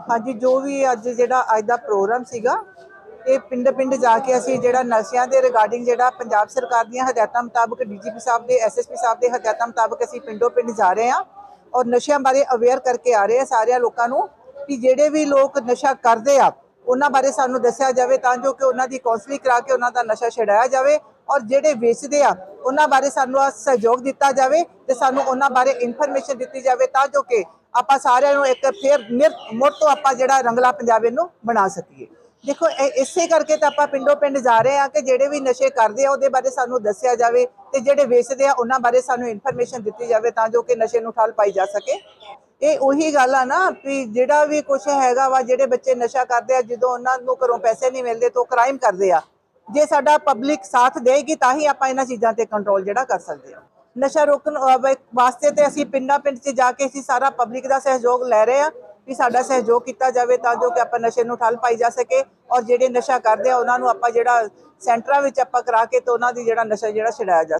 ਹਾਂਜੀ, ਜੋ ਵੀ ਅੱਜ ਜਿਹੜਾ ਅੱਜ ਦਾ ਪ੍ਰੋਗਰਾਮ ਸੀਗਾ, ਇਹ ਪਿੰਡ ਪਿੰਡ ਜਾ ਕੇ ਅਸੀਂ ਜਿਹੜਾ ਨਸ਼ਿਆਂ ਦੇ ਰਿਗਾਰਡਿੰਗ ਜਿਹੜਾ ਪੰਜਾਬ ਸਰਕਾਰ ਦੀਆਂ ਹਦਾਇਤਾਂ ਮੁਤਾਬਕ ਡੀਜੀਪੀ ਸਾਹਿਬ ਦੇ, ਐਸਐਸਪੀ ਸਾਹਿਬ ਦੇ ਹਦਾਇਤਾਂ ਮੁਤਾਬਕ ਅਸੀਂ ਪਿੰਡੋਂ ਪਿੰਡ ਜਾ ਰਹੇ ਹਾਂ ਔਰ ਨਸ਼ਿਆਂ ਬਾਰੇ ਅਵੇਅਰ ਕਰਕੇ ਆ ਰਹੇ ਹਾਂ ਸਾਰਿਆਂ ਲੋਕਾਂ ਨੂੰ ਕਿ ਜਿਹੜੇ ਵੀ ਲੋਕ ਨਸ਼ਾ ਕਰਦੇ ਆ, ਉਹਨਾਂ ਬਾਰੇ ਸਾਨੂੰ ਦੱਸਿਆ ਜਾਵੇ ਤਾਂ ਜੋ ਕਿ ਉਹਨਾਂ ਦੀ ਕਾਉਂਸਲਿੰਗ ਕਰਾ ਕੇ ਉਹਨਾਂ ਦਾ ਨਸ਼ਾ ਛਡਾਇਆ ਜਾਵੇ ਔਰ ਜਿਹੜੇ ਵੇਚਦੇ ਆ, ਉਹਨਾਂ ਬਾਰੇ ਸਾਨੂੰ ਸਹਿਯੋਗ ਦਿੱਤਾ ਜਾਵੇ ਤੇ ਸਾਨੂੰ ਉਹਨਾਂ ਬਾਰੇ ਇਨਫੋਰਮੇਸ਼ਨ ਦਿੱਤੀ ਜਾਵੇ ਤਾਂ ਜੋ ਕਿ ਆਪਾਂ ਸਾਰਿਆਂ ਨੂੰ ਇੱਕ ਫੇਰ ਮੁੜ ਤੋਂ ਆਪਾਂ ਜਿਹੜਾ ਰੰਗਲਾ ਪੰਜਾਬ ਇਹਨੂੰ ਬਣਾ ਸਕੀਏ। ਦੇਖੋ ਇਸੇ ਕਰਕੇ ਤਾਂ ਆਪਾਂ ਪਿੰਡੋਂ ਪਿੰਡ ਜਾ ਰਹੇ ਆ ਕਿ ਜਿਹੜੇ ਵੀ ਨਸ਼ੇ ਕਰਦੇ ਆ, ਉਹਦੇ ਬਾਰੇ ਸਾਨੂੰ ਦੱਸਿਆ ਜਾਵੇ ਤੇ ਜਿਹੜੇ ਵੇਚਦੇ ਆ, ਉਹਨਾਂ ਬਾਰੇ ਸਾਨੂੰ ਇਨਫੋਰਮੇਸ਼ਨ ਦਿੱਤੀ ਜਾਵੇ ਤਾਂ ਜੋ ਕਿ ਨਸ਼ੇ ਨੂੰ ਠੱਲ ਪਾਈ ਜਾ ਸਕੇ। ਇਹ ਉਹੀ ਗੱਲ ਆ ਨਾ ਵੀ ਜਿਹੜਾ ਵੀ ਕੁਝ ਹੈਗਾ ਵਾ, ਜਿਹੜੇ ਬੱਚੇ ਨਸ਼ਾ ਕਰਦੇ ਆ, ਜਦੋਂ ਉਹਨਾਂ ਨੂੰ ਘਰੋਂ ਪੈਸੇ ਨਹੀਂ ਮਿਲਦੇ ਤਾਂ ਕ੍ਰਾਈਮ ਕਰਦੇ ਆ। ਜੇ ਸਾਡਾ ਪਬਲਿਕ ਸਾਥ ਦੇਗੀ ਤਾਂ ਹੀ ਆਪਾਂ ਇਹਨਾਂ ਚੀਜ਼ਾਂ ਤੇ ਕੰਟਰੋਲ ਜਿਹੜਾ ਕਰ ਸਕਦੇ ਆ। ਨਸ਼ਾ ਰੋਕਣ ਵਾਸਤੇ ਤੇ ਅਸੀਂ ਪਿੰਡਾਂ ਪਿੰਡ 'ਚ ਜਾ ਕੇ ਅਸੀਂ ਸਾਰਾ ਪਬਲਿਕ ਦਾ ਸਹਿਯੋਗ ਲੈ ਰਹੇ ਆ ਵੀ ਸਾਡਾ ਸਹਿਯੋਗ ਕੀਤਾ ਜਾਵੇ ਤਾਂ ਜੋ ਕਿ ਆਪਾਂ ਨਸ਼ੇ ਨੂੰ ਠੱਲ ਪਾਈ ਜਾ ਸਕੇ ਔਰ ਜਿਹੜੇ ਨਸ਼ਾ ਕਰਦੇ ਆ, ਉਹਨਾਂ ਨੂੰ ਆਪਾਂ ਜਿਹੜਾ ਸੈਂਟਰਾਂ ਵਿੱਚ ਆਪਾਂ ਕਰਾ ਕੇ ਤੇ ਉਹਨਾਂ ਦੀ ਜਿਹੜਾ ਨਸ਼ਾ ਜਿਹੜਾ ਛਡਾਇਆ ਜਾ